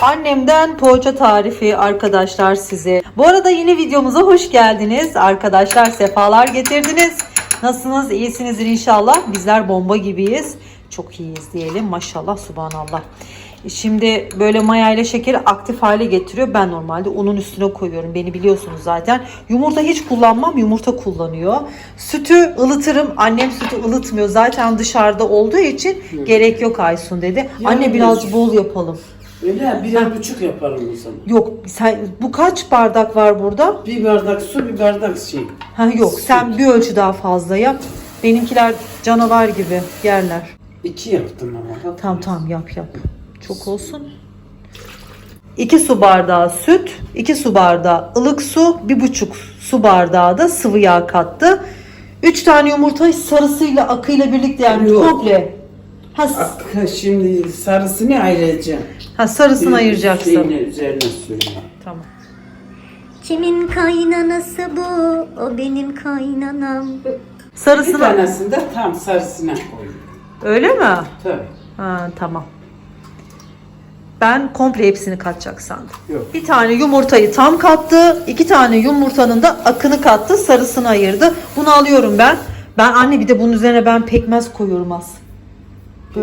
Annemden poğaça tarifi arkadaşlar size. Bu arada yeni videomuza hoş geldiniz. Arkadaşlar sefalar getirdiniz. Nasılsınız? İyisinizdir inşallah. Bizler bomba gibiyiz. Çok iyiyiz diyelim. Maşallah subhanallah. Şimdi böyle maya ile şekeri aktif hale getiriyor. Ben normalde unun üstüne koyuyorum. Beni biliyorsunuz zaten. Yumurta hiç kullanmam. Yumurta kullanıyor. Sütü ılıtırım. Annem sütü ılıtmıyor. Zaten dışarıda olduğu için gerek yok Aysun dedi. Anne Yalnız- biraz bol yapalım. Öyle birer buçuk yaparım o zaman. Yok sen bu kaç bardak var burada? Bir bardak su, bir bardak şey. Ha yok sen bir ölçü daha fazla yap. Benimkiler canavar gibi yerler. İki yaptım ama. bak. Tamam tamam yap yap. Çok olsun. 2 su bardağı süt, 2 su bardağı ılık su, 1,5 su bardağı da sıvı yağ kattı. 3 tane yumurtayı sarısıyla akıyla birlikte yani komple. Ha, s- Ak- Şimdi sarısını ayıracağım. ha sarısını ayıracaksın. Şeyine üzerine sürüyorum. Tamam. Kimin kaynanası bu? O benim kaynanam. Bir Sarısını tanesini de tam sarısına koyuyorum. öyle mi? Tabii. Ha, tamam. Ben komple hepsini katacak sandım. Yok. Bir tane yumurtayı tam kattı. iki tane yumurtanın da akını kattı. Sarısını ayırdı. Bunu alıyorum ben. Ben anne bir de bunun üzerine ben pekmez koyuyorum az.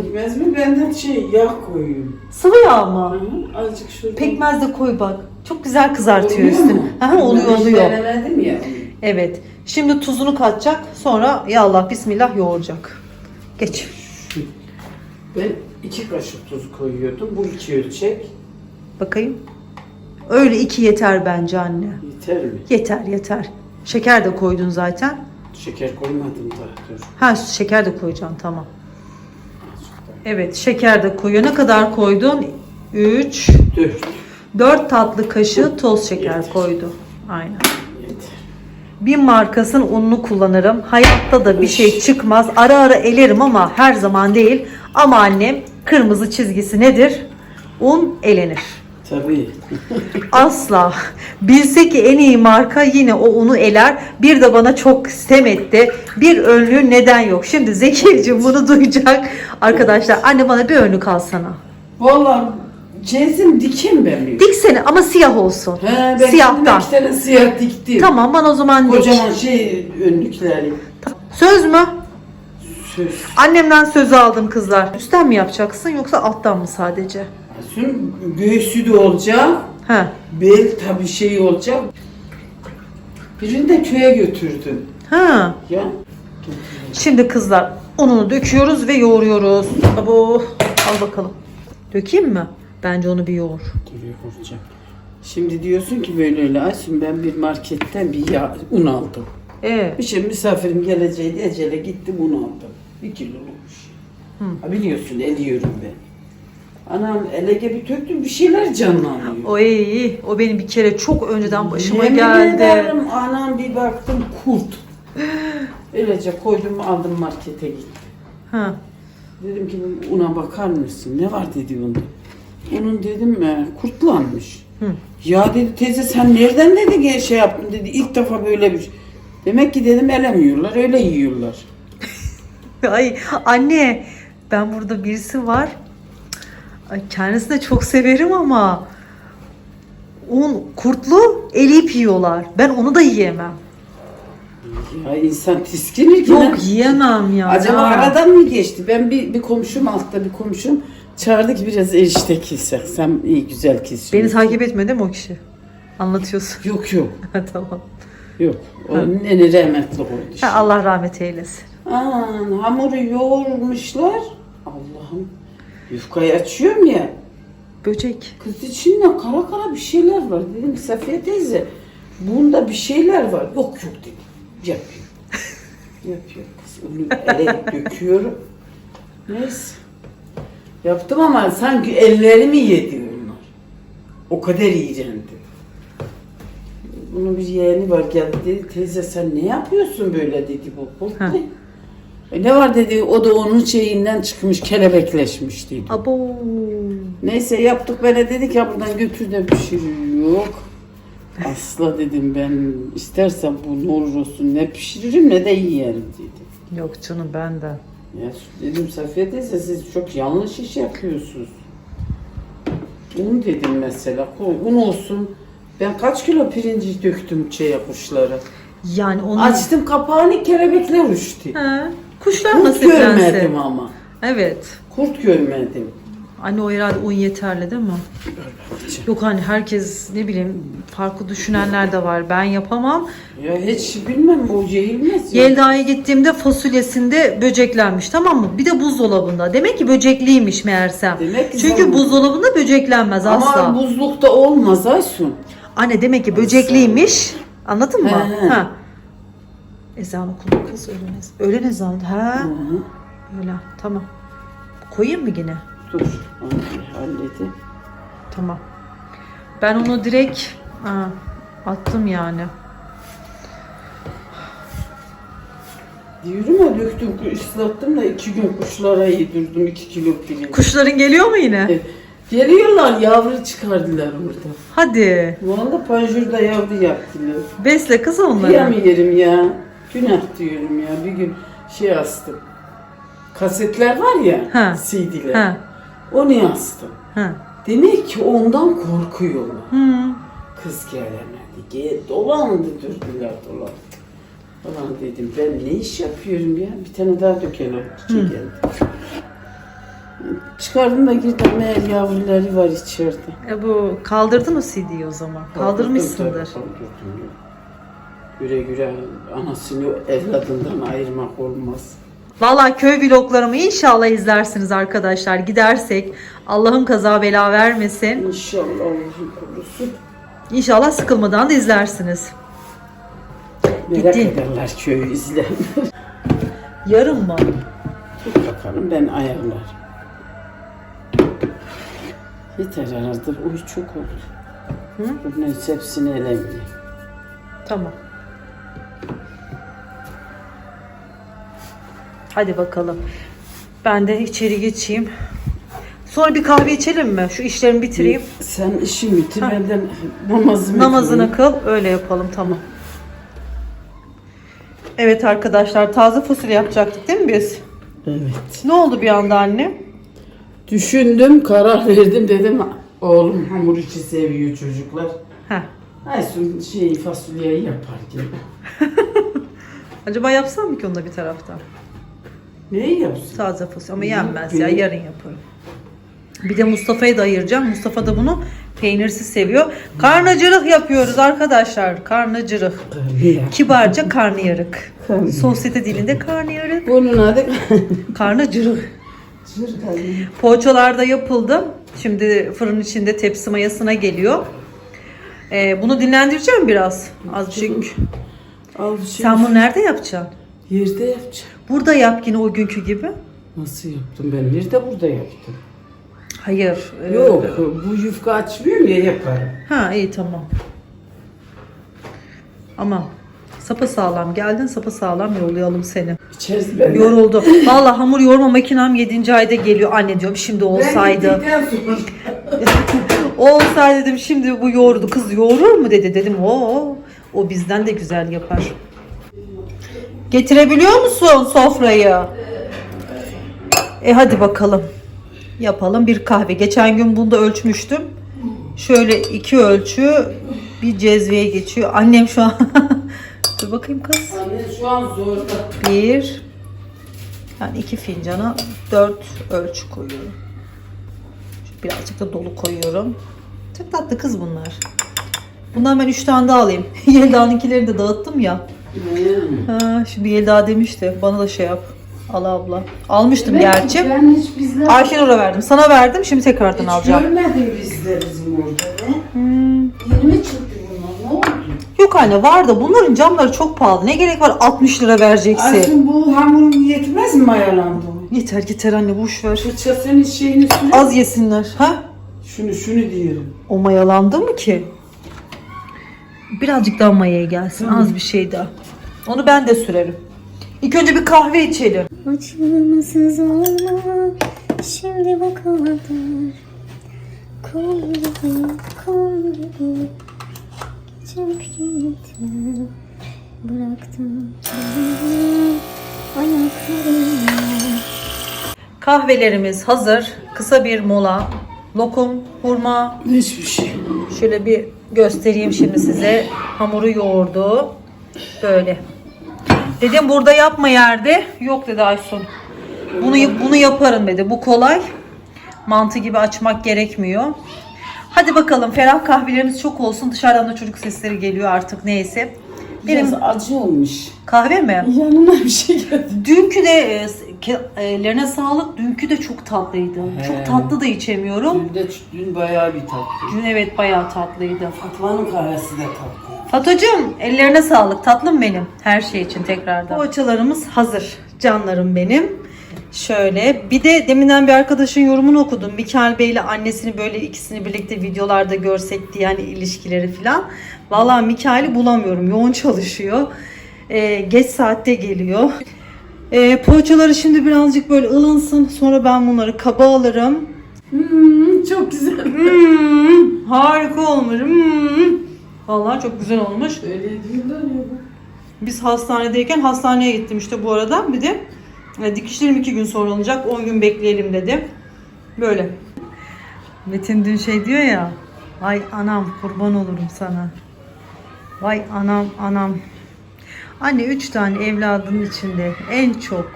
Pekmez mi? Benden şey yağ koyuyorum. Sıvı yağ mı? Hı, Azıcık şurada. Pekmez de koy bak. Çok güzel kızartıyor Oluyor üstünü. mu? Oluyor Ben hiç oluyor. denemedim ya. Evet. Şimdi tuzunu katacak. Sonra ya Allah bismillah yoğuracak. Geç. Ben iki kaşık tuz koyuyordum. Bu iki ölçek. Bakayım. Öyle iki yeter bence anne. Yeter mi? Yeter yeter. Şeker de koydun zaten. Şeker koymadım daha dur. Ha şeker de koyacaksın tamam. Evet şeker de koyuyor. Ne kadar koydun? 3, Dört. 4 tatlı kaşığı toz şeker Yeter. koydu. Aynen. Bir markasının ununu kullanırım. Hayatta da bir şey çıkmaz. Ara ara elerim ama her zaman değil. Ama annem kırmızı çizgisi nedir? Un elenir. Tabii. Asla. Bilse ki en iyi marka yine o unu eler. Bir de bana çok sitem etti. Bir önlüğü neden yok? Şimdi Zekiyeciğim bunu duyacak. Arkadaşlar anne bana bir önlük alsana. Vallahi cezim dikim ben mi? Dik seni ama siyah olsun. He, ben Siyahtan. iki tane siyah diktim. Tamam bana o zaman dik. Kocaman şey önlükleri. Söz mü? Söz. Annemden sözü aldım kızlar. Üstten mi yapacaksın yoksa alttan mı sadece? Şimdi göğsü de olacak. He. Bel tabii şey olacak. Birini de köye götürdüm. Ha. Ya. Şimdi kızlar ununu döküyoruz ve yoğuruyoruz. Abo. Al bakalım. Dökeyim mi? Bence onu bir yoğur. Olacak. Şimdi diyorsun ki böyle öyle Aysun ben bir marketten bir yağ, un aldım. Ee, Bir şey misafirim geleceğiydi Ecele gittim un aldım. Bir kilolukmuş. Ha, biliyorsun eliyorum ben. Anam elege bir töktüm bir şeyler canlanıyor. o iyi. O benim bir kere çok önceden başıma Yemin geldi. ederim, anam bir baktım kurt. Öylece koydum aldım markete gittim. Ha. Dedim ki una bakar mısın? Ne var dedi onda. Onun dedim e, kurtlanmış. Hı. Ya dedi teyze sen nereden dedi şey yaptın dedi. İlk defa böyle bir şey. Demek ki dedim elemiyorlar öyle yiyorlar. Ay anne ben burada birisi var. Ay, kendisini de çok severim ama un kurtlu eleyip yiyorlar. Ben onu da yiyemem. Ya insan tiskinir ki. Yok yiyemem ya. Acaba Ya. aradan mı geçti? Ben bir, bir komşum altta bir komşum çağırdı ki biraz erişte kessek. Sen iyi güzel kesiyorsun. Beni takip etmedi mi o kişi? Anlatıyorsun. Yok yok. tamam. Yok. O nene rahmetli koydu. Ha, Allah rahmet eylesin. Aman hamuru yoğurmuşlar. Allah'ım. Yufkayı açıyorum ya. Böcek. Kız içinde kara kara bir şeyler var. Dedim Safiye teyze bunda bir şeyler var. Yok yok dedi. Yapıyor. Yapıyor kız. Onu ele döküyorum. Neyse. Yaptım ama sanki ellerimi yedi onlar. O kadar yiyeceğim dedi. Bunun bir yeğeni var geldi dedi teyze sen ne yapıyorsun böyle dedi bu. Ne? E ne var dedi o da onun şeyinden çıkmış kelebekleşmiş dedi. Abo. Neyse yaptık böyle dedik ya buradan götür de pişir. Yok. Asla dedim ben istersen bu ne olur olsun ne pişiririm ne de yiyerim dedi. Yok canım ben de. Ya dedim Safiye teyze siz çok yanlış iş yapıyorsunuz. Un dedim mesela. Koy, un olsun. Ben kaç kilo pirinci döktüm şeye kuşlara. Yani onu... Açtım kapağını kelebekler uçtu. He. Kuşlar Kurt nasıl görmedim ama. Evet. Kurt görmedim. Anne o herhalde un yeterli değil mi? Yok hani herkes ne bileyim farklı düşünenler de var. Ben yapamam. Ya hiç bilmem o yayılmaz ya. Yelda'ya gittiğimde fasulyesinde böceklenmiş tamam mı? Bir de buzdolabında. Demek ki böcekliymiş meğersem. Demek ki Çünkü zaman- buzdolabında böceklenmez asla. Ama buzlukta olmaz Aysun. Anne demek ki böcekliymiş. Anladın mı? He. Ha. Ezan okulu kız öğlen ezan. Öğlen ezanı. Ha. Hı hı. Öyle. Tamam. Koyayım mı yine? Dur. Halledeyim. Tamam. Ben onu direkt ha, attım yani. Diyorum ya döktüm, ıslattım da iki gün kuşlara yedirdim iki kilo pirinç. Kuşların geliyor mu yine? Evet. Geliyorlar yavru çıkardılar burada. Hadi. Valla panjurda yavru yaptılar. Besle kız onları. Kıyamıyorum ya. Günah diyorum ya. Bir gün şey astım. Kasetler var ya, Ha. CD'ler. Ha. Onu astım. Ha. Demek ki ondan korkuyorlar. Hı. Kız gelemedi. Gel, dolandı durdular dolandı. Falan dedim ben ne iş yapıyorum ya? Bir tane daha dökelim. Geldi. Çıkardım da girdim meğer yavruları var içeride. E bu kaldırdın o CD'yi o zaman. Kaldırmışsındır. Kaldırdım, kaldırdım. Güre güre anasını evladından ayırmak olmaz. Valla köy vloglarımı inşallah izlersiniz arkadaşlar. Gidersek Allah'ım kaza bela vermesin. İnşallah Allah'ın korusun. İnşallah sıkılmadan da izlersiniz. Merak Gitti. ederler köyü izler. Yarın mı? Dur bakalım ben ayarlar. Yeter herhalde. Uy çok oldu. Hı? Neyse hepsini elemeyeyim. Tamam. Hadi bakalım. Ben de içeri geçeyim. Sonra bir kahve içelim mi? Şu işlerimi bitireyim. Sen işi bitir benden namazımı Namazını kıl. Öyle yapalım tamam. Evet arkadaşlar taze fasulye yapacaktık değil mi biz? Evet. Ne oldu bir anda anne? Düşündüm, karar verdim dedim. Oğlum hamur işi seviyor çocuklar. Heh. Aysun şey fasulyeyi yapar gibi. Acaba yapsam mı ki onu da bir taraftan? Neyi yapsın? Taze fasulye ama yenmez ya yarın yaparım. Bir de Mustafa'yı da ayıracağım. Mustafa da bunu peynirsiz seviyor. Karnıcırık yapıyoruz arkadaşlar. Karnıcırık. Kibarca karnıyarık. Karnı. Sosyete dilinde karnıyarık. Bunun adı Karnıcırık. Poğaçalar da yapıldı. Şimdi fırın içinde tepsi mayasına geliyor. Ee, bunu dinlendireceğim biraz. Azıcık. Şey. Sen bunu nerede yapacaksın? Yerde yapacağım. Burada yap yine o günkü gibi. Nasıl yaptım ben? Nerede burada yaptım? Hayır. e, Yok bu yufka açmıyorum ya yaparım. Ha iyi tamam. Ama sapa sağlam geldin sapa sağlam yollayalım seni. İçeriz ben. Yoruldu. Vallahi hamur yoğurma makinem 7. ayda geliyor. Anne diyorum şimdi olsaydı. Ben sonra Olsaydı dedim şimdi bu yoğurdu. Kız yoğurur mu dedi. Dedim o o bizden de güzel yapar. Getirebiliyor musun sofrayı? E hadi bakalım. Yapalım bir kahve. Geçen gün bunu da ölçmüştüm. Şöyle iki ölçü bir cezveye geçiyor. Annem şu an Dur bakayım kız. Anne şu an zorda. Bir yani iki fincana dört ölçü koyuyorum. Birazcık da dolu koyuyorum. Çok tatlı kız bunlar. Bundan ben üç tane daha alayım. Yelda'nınkileri de dağıttım ya. Ha, şimdi Yelda demişti bana da şey yap. Al abla. Almıştım gerçi. Ben hiç bizler Ayşenur'a verdim. Sana verdim. Şimdi tekrardan hiç alacağım. görmedim bizler bizim orada. Ne? Hmm. Yeni mi çıktı bunlar? Ne oldu? Yok anne var da bunların camları çok pahalı. Ne gerek var 60 lira vereceksin. Aysun bu hamurun yetmez mi mayalandı? Yeter yeter anne boş ver. Fırçasının şeyini sür. Az yesinler. Ha? Şunu şunu diyorum. O mayalandı mı ki? Birazcık daha mayaya gelsin. Az bir şey daha. Onu ben de sürerim. İlk önce bir kahve içelim. Acımasız olma şimdi bu kadar kol gibi Geçip gittim Bıraktım kendimi ayaklarımla Kahvelerimiz hazır. Kısa bir mola lokum, hurma. Hiçbir şey. Şöyle bir göstereyim şimdi size. Hamuru yoğurdu. Böyle. Dedim burada yapma yerde. Yok dedi Aysun. Bunu bunu yaparım dedi. Bu kolay. Mantı gibi açmak gerekmiyor. Hadi bakalım ferah kahvelerimiz çok olsun. Dışarıdan da çocuk sesleri geliyor artık neyse. Benim Biraz acı olmuş. kahve mi? Yanına bir şey geldi. Dünkü de e, ellerine sağlık. Dünkü de çok tatlıydı. He. Çok tatlı da içemiyorum. Dün de dün bayağı bir tatlı. Dün evet bayağı tatlıydı. Fatma'nın kahvesi de tatlı. Fatocuğum ellerine sağlık. Tatlım benim. Her şey için tekrardan. Poğaçalarımız hazır. Canlarım benim. Şöyle bir de deminden bir arkadaşın yorumunu okudum. Mikael Bey ile annesini böyle ikisini birlikte videolarda görsek diye yani ilişkileri falan. Vallahi Mikael'i bulamıyorum. Yoğun çalışıyor. Ee, geç saatte geliyor. Ee, poğaçaları şimdi birazcık böyle ılınsın. Sonra ben bunları kaba alırım. Hmm, çok güzel. Hmm, harika olmuş. Hmm. Vallahi çok güzel olmuş. Öyle. Biz hastanedeyken hastaneye gittim işte bu arada. Bir de e, dikişlerim iki gün sonra olacak. 10 gün bekleyelim dedi. Böyle. Metin dün şey diyor ya. Vay anam kurban olurum sana. Vay anam anam. Anne üç tane evladın içinde en çok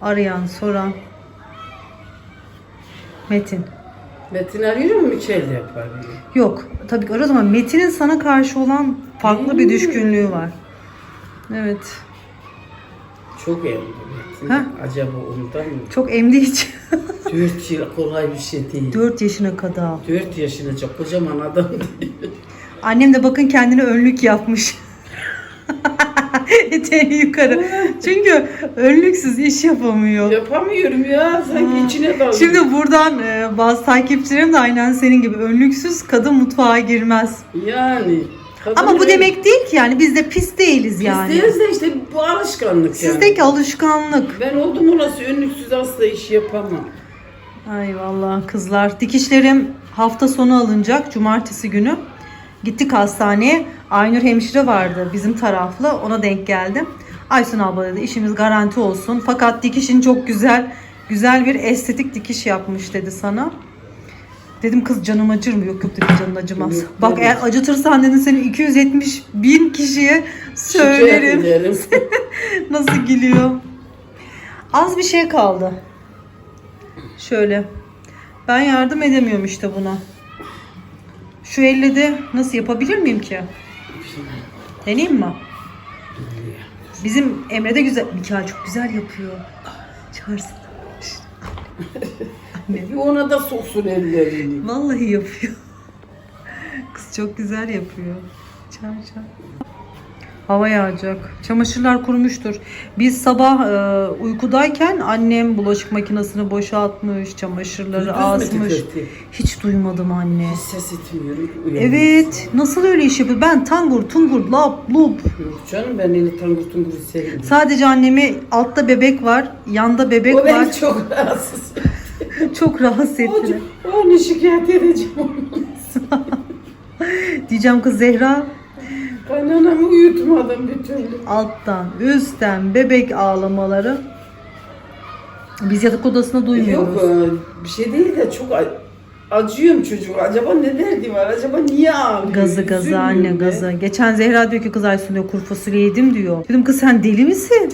arayan soran Metin. Metin arıyor mu Mikel de yapar. Yok tabii ki arıyoruz ama Metin'in sana karşı olan farklı bir düşkünlüğü var. Evet. Çok evli Metin. Ha? Acaba ondan mı? Çok emdiği için. 4 yıl kolay bir şey değil. 4 yaşına kadar. 4 yaşında çok kocaman adam değil. Annem de bakın kendine önlük yapmış. Eteği yukarı. Çünkü önlüksüz iş yapamıyor. Yapamıyorum ya. Sanki Ha. içine daldım. Şimdi buradan e, bazı takipçilerim de aynen senin gibi önlüksüz kadın mutfağa girmez. Yani. Ama bu demek değil ki yani biz de pis değiliz yani. İsteriz de işte bu alışkanlık yani. Sizdeki alışkanlık. Ben oldum orası önlüksüz asla iş yapamam. Ay vallahi kızlar. Dikişlerim hafta sonu alınacak. Cumartesi günü. Gittik hastaneye. Aynur hemşire vardı bizim taraflı. Ona denk geldim. Aysun abla dedi işimiz garanti olsun. Fakat dikişin çok güzel. Güzel bir estetik dikiş yapmış dedi sana. Dedim kız canım acır mı? Yok yok dedi canın acımaz. Yok, Bak eğer acıtırsan dedim seni 270 bin kişiye söylerim. Nasıl gülüyor. Az bir şey kaldı. Şöyle. Ben yardım edemiyorum işte buna. Şu elle de nasıl yapabilir miyim ki? Deneyeyim mi? Bizim Emre de güzel. Mikael çok güzel yapıyor. Çağırsın. Bir ona da soksun ellerini. Vallahi yapıyor. Kız çok güzel yapıyor. Çağır çağır. Hava yağacak. Çamaşırlar kurumuştur. Biz sabah e, uykudayken annem bulaşık makinesini boşaltmış, çamaşırları Duydunuz mu asmış. Hiç duymadım anne. Hiç ses uyanmaz. Evet. Nasıl öyle iş yapıyor? Ben tangur tungur lap lup. Yok canım ben eli tangur tungur sevmiyorum. Sadece annemi altta bebek var, yanda bebek O var. beni çok rahatsız. Çok rahatsız ettiler. O, onu şikayet edeceğim. Diyeceğim kız Zehra Kaynanamı uyutmadım bir türlü. alttan üstten bebek ağlamaları. Biz yatak odasında duymuyoruz. Yok e, bir şey değil de çok acıyorum çocuğu. Acaba ne derdi var? Acaba niye ağlıyor? Gazı gazı anne gazı. Geçen Zehra diyor ki kız Aysun diyor kuru fasulye yedim diyor. Dedim kız sen deli misin?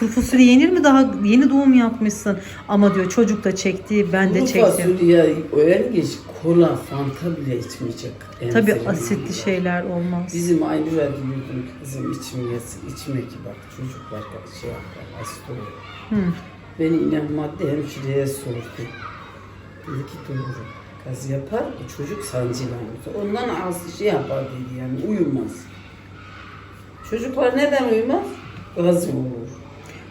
Kuru fasulye yenir mi? Daha yeni doğum yapmışsın. Ama diyor çocuk da çekti ben de Kuru çektim. fasulye öyle geç kola, fanta bile içmeyecek. En Tabii asitli şeyler olmaz. Bizim aynı ki kızım içmeyesin, içme ki bak çocuklar bak şey yapar, hasta olur. Hı. Beni inen madde hemşireye sordu. Dedi ki doğru. Gaz yapar, bu çocuk sancılanır. Ondan az şey yapar dedi yani, uyumaz. Çocuklar neden uyumaz? Gaz olur.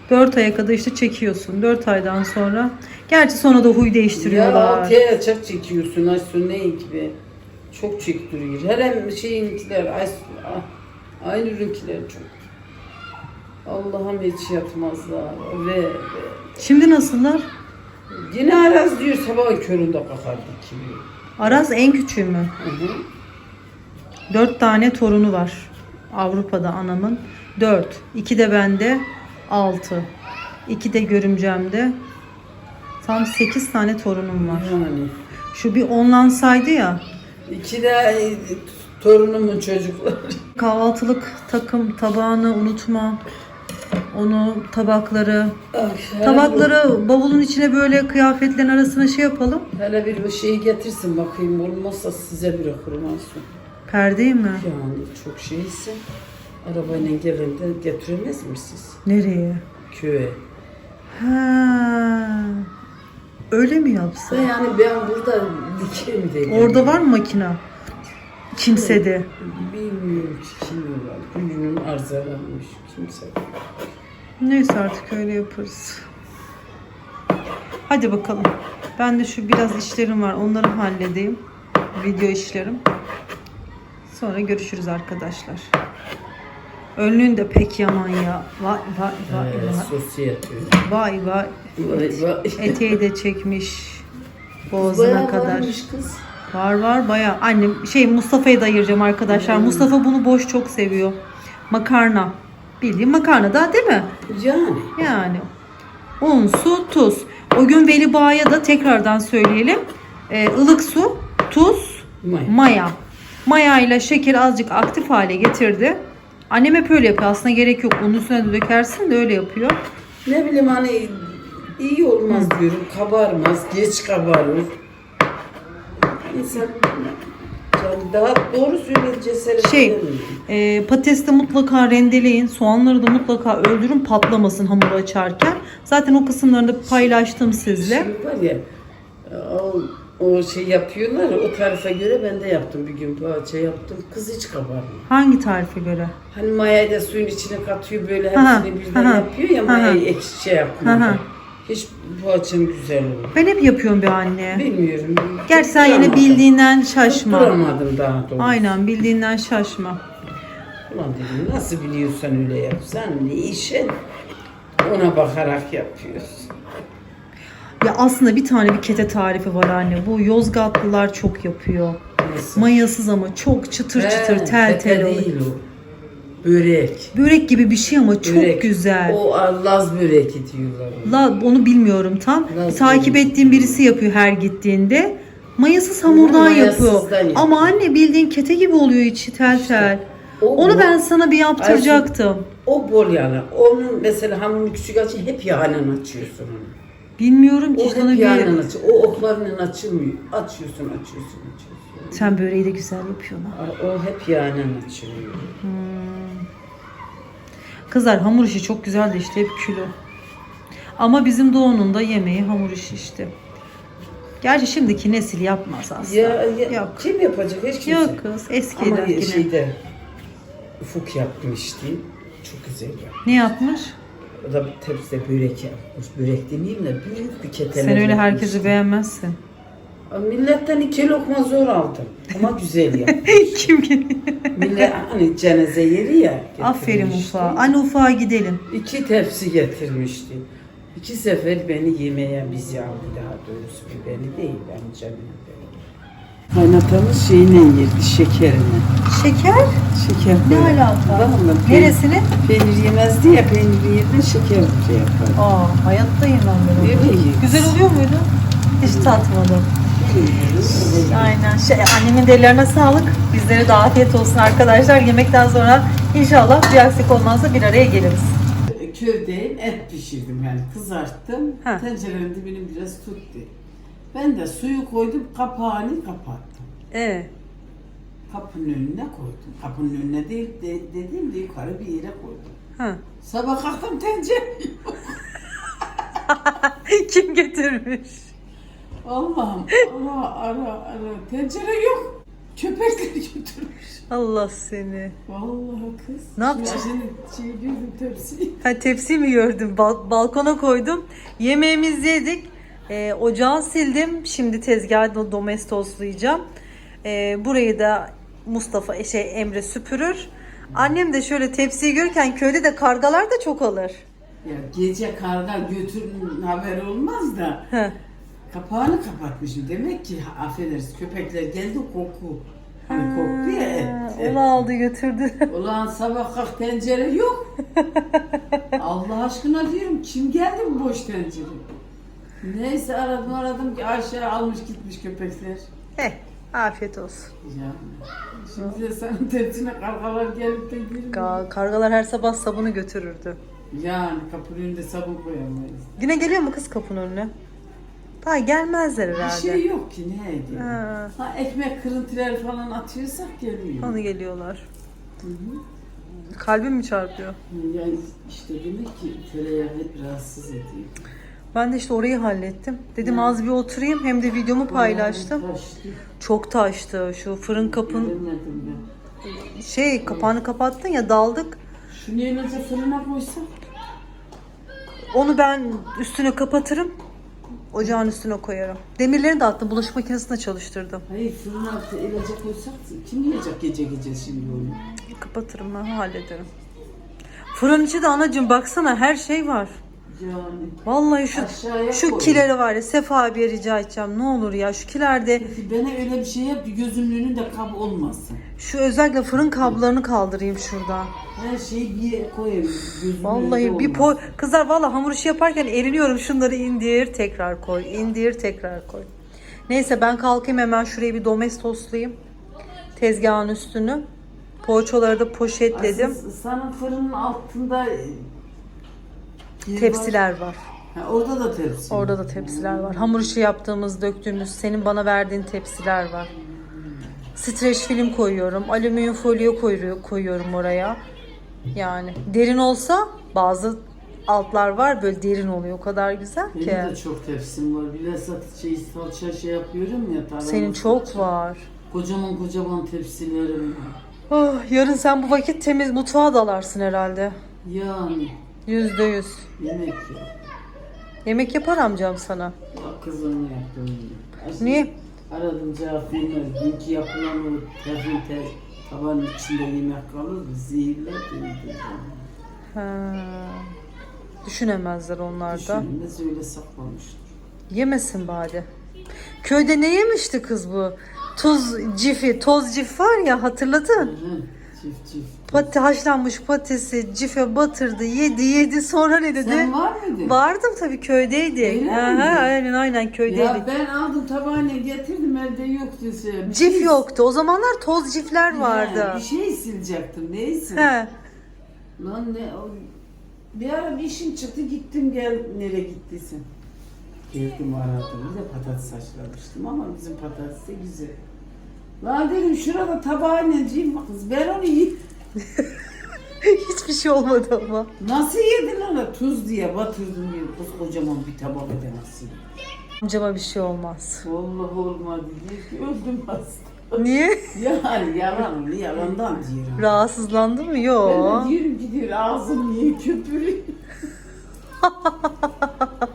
4 aya kadar işte çekiyorsun. 4 aydan sonra. Gerçi sonra da huy Ya değiştiriyorlar. altıya çok çekiyorsun, ay ne gibi. Çok çektiriyor. Her şeyinkiler, ay, aynı ürünkiler çok. Allah'ım hiç yatmazlar. Ve, ve. Şimdi nasıllar? Yine araz diyor sabah köründe kalkardık gibi. Aras en küçüğü mü? Hı hı. 4 tane torunu var. Avrupa'da anamın. 4. 2 de bende. 6. 2 de görümcemde. Tam 8 tane torunum var. Yani Şu bir onlansaydı ya. İki de torunumun çocukları. Kahvaltılık takım tabağını unutma. Onu tabakları. Ay, Tabakları bavulun içine böyle kıyafetlerin arasına şey yapalım. Hele bir şeyi getirsin bakayım olmazsa size bırakırım Asu. Perdeyi mi? Yani çok şeyse arabayla gelende getiremez misiniz Nereye? köye? Ha. Öyle mi yapsa? Yani ben burada dikeyim dedim. Orada var mı makina? Kimsede. Bilmiyorum ki kim var. Gücünün arızalanmış kimse. Neyse artık öyle yaparız. Hadi bakalım. Ben de şu biraz işlerim var. Onları halledeyim. Video işlerim. Sonra görüşürüz arkadaşlar. Önlüğün de pek yaman ya. Vay vay vay Ee, vay. sosyete. Vay vay. Vay vay. Eteği de çekmiş. Boğazına Bayağı kadar. varmış kız. Var var bayağı. Annem şey Mustafa'yı da ayıracağım arkadaşlar. Hmm. Mustafa bunu boş çok seviyor. Makarna. Bildiğin makarna da değil mi? Yani. Yani un, su, tuz. O gün Veli Bağ'a da tekrardan söyleyelim. Ee, ılık su, tuz, May. maya. Maya ile şeker azıcık aktif hale getirdi. Annem hep öyle yapıyor. Aslında gerek yok. Onun üstüne de dökersin de öyle yapıyor. Ne bileyim hani iyi olmaz diyorum. Kabarmaz. Geç kabarır. İnsan yani daha doğru söyleyince cesaret Şey, edemiyor. e, patatesi de mutlaka rendeleyin. Soğanları da mutlaka öldürün patlamasın hamuru açarken. Zaten o kısımlarını da paylaştım sizle. Şimdi var ya o, o şey yapıyorlar ya, o tarife göre ben de yaptım bir gün poğaça yaptım. Kız hiç kabarmıyor. Hangi tarife göre? Hani mayayı da suyun içine katıyor böyle hepsini birden aha, yapıyor ya mayayı ek şey yapmıyor. Aha. Hiç poğaçam güzel olur. Ben hep yapıyorum bir anne. Bilmiyorum. Gerçi sen yine bildiğinden şaşma. Tutturamadım daha doğrusu. Aynen bildiğinden şaşma. Ulan dedim nasıl biliyorsan öyle yapsan ne işin? Ona bakarak yapıyoruz. Ya aslında bir tane bir kete tarifi var anne. Bu Yozgatlılar çok yapıyor. Nasıl? Mayasız ama çok çıtır çıtır He, tel tepe tel oluyor. değil o. Börek. Börek gibi bir şey ama çok Börek. güzel. O Laz böreği diyorlar. ona. La onu bilmiyorum tam. Nasıl Takip börek? ettiğim birisi yapıyor her gittiğinde. Mayasız hamurdan mayasızdan yapıyor. yapıyor. Ama anne bildiğin kete gibi oluyor içi tel tel. O Onu bol- ben sana bir yaptıracaktım. O bol yani. Onun mesela hamurunu küçük açın hep yağla açıyorsun onu. Bilmiyorum ki O işte hep bir... yağla açıyor. O oklarının açılmıyor. Açıyorsun, açıyorsun, açıyorsun. Sen böreği de güzel yapıyorsun. ha. O hep yağla açılıyor. Kızlar hamur işi çok güzeldi işte hep kilo. Ama bizim Doğu'nun da yemeği hamur işi işte. Gerçi şimdiki nesil yapmaz aslında. Ya, ya Yok. kim yapacak? Hiç kimse. Yok kız Ama eskiler yine. şeyde ufuk yapmıştı. Çok güzel yapmış. Ne yapmış? O da tepside börek yapmış. Börek demeyeyim de büyük bir ketene Sen öyle herkesi beğenmezsin. Milletten iki lokma zor aldım. Ama güzel yapmış. Kim ki? Millet hani cenaze yeri ya. Aferin ufağa. Anne ufağa gidelim. İki tepsi getirmişti. İki sefer beni yemeğe bizi aldı daha doğrusu. Beni değil ben canım. Kaynatamız şeyine yedi, şekerini. Şeker? Şeker Ne alaka? Vallahi peynir, Neresini? peynir yemezdi ya, peynir yerine şeker şey yapar. Aa hayatta yemem ben onu. Güzel oluyor muydu? Hiç tatmadım. Aynen. Şey, annemin de ellerine sağlık. Bizlere de afiyet olsun arkadaşlar. Yemekten sonra inşallah bir aksilik olmazsa bir araya geliriz. Köfteyim, et pişirdim yani kızarttım. Ha. Tencerenin dibini biraz tuttu. Ben de suyu koydum, kapağını kapattım. Ee, Kapının önüne koydum. Kapının önüne değil, de, dediğim de yukarı bir yere koydum. ha. Sabah kalktım tencere yok. Kim getirmiş? Allah'ım ara ara ara tencere yok. Köpekler götürmüş. Allah seni. Vallahi kız. Ne yapacaksın? Şimdi şey gördüm tepsiyi. Ha, tepsi mi gördüm? Bal- balkona koydum. Yemeğimizi yedik. Ee, ocağı sildim. Şimdi tezgahı domestoslayacağım. Ee, burayı da Mustafa e, şey Emre süpürür. Annem de şöyle tepsiyi görürken köyde de kargalar da çok alır. Ya gece karga götürün haber olmaz da Heh. kapağını kapatmışım. Demek ki affedersiniz köpekler geldi koku. Hani koktu ya et. aldı götürdü. Ulan sabah kalk tencere yok. Allah aşkına diyorum kim geldi bu boş tencere? Neyse aradım aradım ki aşağı almış gitmiş köpekler. Heh, afiyet olsun. Ya. Şimdi de senin tepsine kargalar gelip de girmiyor. Ka- Kargalar her sabah sabunu götürürdü. Yani kapının önünde sabun koyamayız. Yine geliyor mu kız kapının önüne? Daha gelmezler Bir herhalde. şey yok ki ne ediyor? Ha, Ha, ekmek kırıntıları falan atıyorsak geliyor. onu geliyorlar. Hı hı. Kalbim mi çarpıyor? Yani işte demek ki tereyağı hep rahatsız ediyor. Ben de işte orayı hallettim. Dedim az bir oturayım hem de videomu paylaştım. Taştı. Çok taştı. Şu fırın kapın Göremedim ben. şey kapağını kapattın ya daldık. Şunu yalnızca fırına koysak. Onu ben üstüne kapatırım. Ocağın üstüne koyarım. Demirlerini de attım. Bulaşık makinesinde çalıştırdım. Hayır fırına ilaca koysak kim yiyecek gece gece şimdi onu? Kapatırım ben hallederim. Fırın içi de anacığım baksana her şey var. Yani Vallahi şu Aşağıya şu koy. kileri var ya Sefa abiye rica edeceğim. Ne olur ya şu kilerde bana öyle bir şey yap ki gözümün önünde kab olmasın. şu özellikle fırın kablarını kaldırayım şuradan. Her şeyi bir yere koyayım. Gözümün Vallahi önünde bir po kızlar vallahi hamur işi yaparken eriniyorum. Şunları indir, tekrar koy. indir, tekrar koy. Neyse ben kalkayım hemen şurayı bir domestoslayayım. Tezgahın üstünü. Poğaçaları da poşetledim. Aslında Sana fırının altında Tepsiler var. Ha, orada da tepsi. Orada da tepsiler var. Hamur işi yaptığımız, döktüğümüz, senin bana verdiğin tepsiler var. Streç film koyuyorum. Alüminyum folyo koyuyor- koyuyorum oraya. Yani derin olsa bazı altlar var böyle derin oluyor. O kadar güzel Benim ki. de çok tepsim var. Bilhassa şey, salça şey yapıyorum ya. tarhana Senin çok salça. var. Kocaman kocaman tepsilerim var. Oh, yarın sen bu vakit temiz mutfağa dalarsın herhalde. Yani Yüzde yüz. yemek ya. Yemek yapar amcam sana. Ya kızım ne yaptın? Aslında Niye? Aradım cevap vermez. Dünkü yapılan o tefin te tabanın içinde yemek kalır. Zehirler dedi. Ha. Düşünemezler onlar da. Düşünülmez öyle saklamıştır. Yemesin bari. Köyde ne yemişti kız bu? Tuz cifi, toz cif var ya hatırladın? Hı, Çift haşlanmış patatesi cife batırdı, yedi yedi sonra ne dedi? Sen var mıydın? Vardım tabii köydeydik. Öyle Aha, mi? aynen aynen köydeydik. Ya ben aldım tabağını getirdim evde yoktu. Bir Cif şey- yoktu. O zamanlar toz cifler He, vardı. bir şey silecektim neyse. He. Lan ne o... Bir ara bir işim çıktı gittim gel nereye gittiysen. Geldim aradım bir de patates haşlamıştım ama bizim patates de güzel. Lan dedim şurada tabağı neciyim kız ben onu yiyeyim. Hiçbir şey olmadı ama. Nasıl yedin ona tuz diye batırdım diye kız kocaman bir tabak edemezsin. Amcama bir şey olmaz. Vallahi olmadı diye ki öldüm hasta. Niye? Yani yalan yalandan diyorum. Rahatsızlandın mı? Ben Yok. de diyorum ki diyor ağzım niye köpürüyor.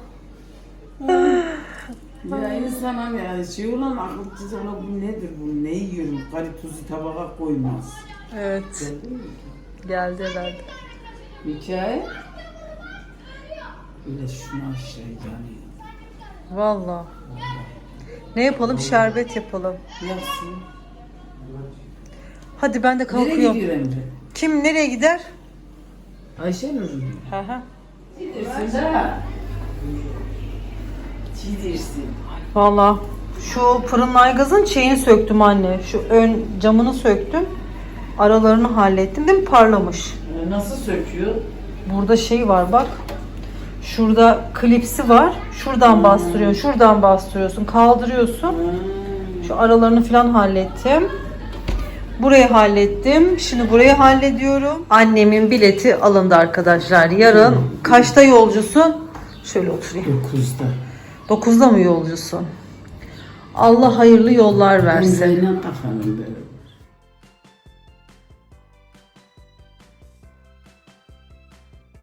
insan hani yani şey olan akılsız ona bu nedir bu ne yiyorum kari tuzu tabağa koymaz. Evet. Gördün mü? Geldi herhalde. Hikaye. Öyle şunu aşağı yani. Valla. Ne yapalım? Şerbet yapalım. Yapsın. Hadi ben de Nereye kalkıyorum. gidiyor Emre? Kim nereye gider? Ayşe Nur'un. Hı hı. Gidersin de. Gidersin. Valla. Şu fırın aygazın şeyini söktüm anne. Şu ön camını söktüm. Aralarını hallettim. Değil mi? Parlamış. Ee, Nasıl söküyor? Burada şey var bak. Şurada klipsi var. Şuradan bastırıyorsun. Şuradan bastırıyorsun. Kaldırıyorsun. Hmm. Şu aralarını falan hallettim. Burayı hallettim. Şimdi burayı hallediyorum. Annemin bileti alındı arkadaşlar. Yarın kaçta yolcusun? Şöyle oturayım. Dokuzda. 9'da mı yolcusun? Allah hayırlı yollar versin. Zeynep böyle.